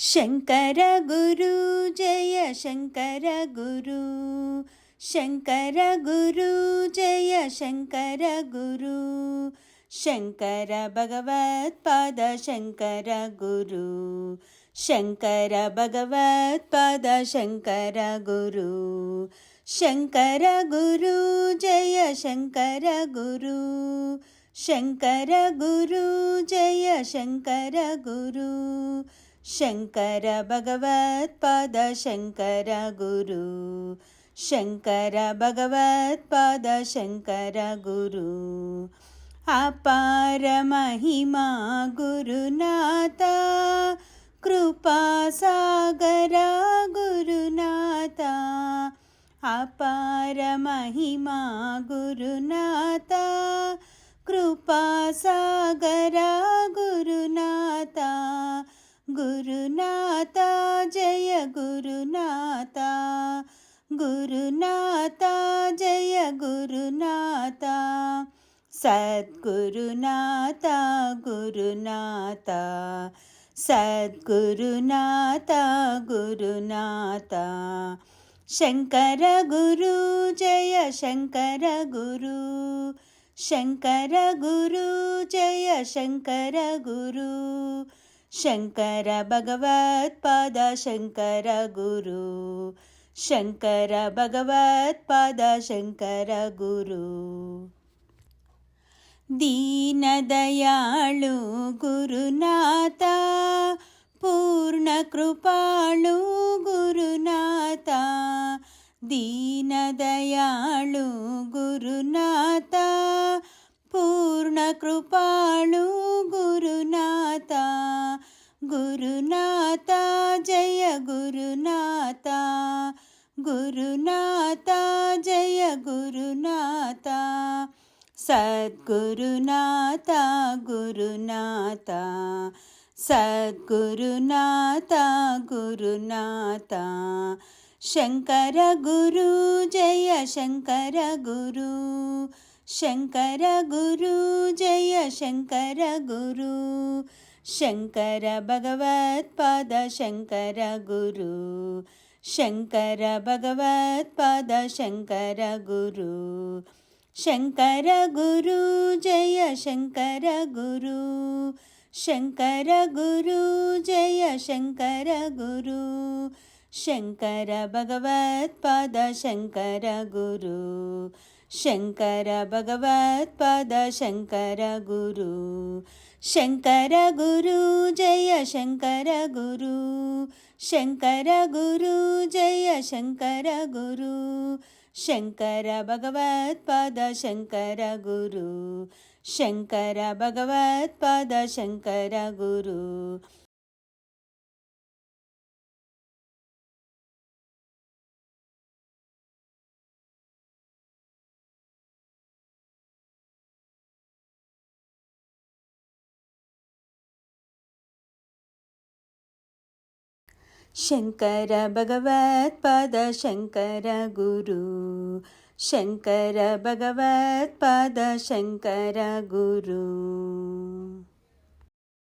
ಶಂಕರ ಗುರು ಜಯ ಶಂಕರ ಗುರು ಶಂಕರ ಗುರು ಜಯ ಶಂಕರ ಗುರು ಶಂಕರ ಭಗವತ್ಪಾದ ಶಂಕರ ಗುರು ಶಂಕರ ಭಗವತ್ಪಾದ ಶಂಕರ ಗುರು ಶಂಕರ ಗುರು ಜಯ ಶಂಕರ ಗುರು ಶಂಕರ ಗುರು ಜಯ ಶಂಕರ ಗುರು శంకర భగవత్పాద శంకర గురు. శంకర భగవత్పాద శంకర గురు. అపార మహిమా గురునాథ. కృపా సాగర గురునాథ. అపార మహిమా గురునాథ. गुरुनाथ जय गुरुनाथ। सत्गुरुनाता गुरुनाता सत्गुरुनाथ गुरुनाथ। शङ्कर गुरु जय शङ्कर गुरु। शङ्कर गुरु जय शङ्कर गुरु। शङ्कर भगवत्पाद शङ्कर गुरु। ಶಂಕರ ಭಗವತ್ಪಾದ ಶಂಕರ ಗುರು ದೀನದಯಾಳು ಗುರುನಾಥ ಪೂರ್ಣಕೃಪಾಳು ಗುರುನಾಥ ದೀನದಯಾಳು ಗುರುನಾಥ ಪೂರ್ಣಕೃಪಾಳು ಗುರುನಾಥ ಗುರುನಾಥ ಜಯ ಗುರುನಾಥ గురునాథ జయ గురునాథ. సద్గురునాథ గురునాథ. సద్గురునాథ గురునాథ. శంకర గురు జయ శంకర గురు. శంకర గురు జయ శంకర గురు. శంకర భగవత్పాద శంకర గురు. ಶಂಕರ ಭಗವತ್ಪಾದ ಶಂಕರ ಗುರು ಶಂಕರ ಗುರು ಜಯ ಶಂಕರ ಗುರು ಶಂಕರ ಗುರು ಜಯ ಶಂಕರ ಗುರು ಶಂಕರ ಭಗವತ್ಪಾದ ಶಂಕರ ಗುರು ಶಂಕರ ಭಗವತ್ಪಾದ ಶಂಕರ ಗುರು ಶಂಕರ ಗುರು ಜಯ ಶಂಕರ ಗುರು ಶಂಕರ ಗುರು ಜಯ ಶಂಕರ ಗುರು. ಶಂಕರ ಭಗವತ್ಪಾದ ಶಂಕರ ಗುರು. ಶಂಕರ ಭಗವತ್ಪಾದ ಶಂಕರ ಗುರು. ಶಂಕರ ಭಗವತ್ಪಾದ ಶಂಕರ ಗುರು ಶಂಕರ ಭಗವತ್ಪಾದ ಶಂಕರ ಗುರು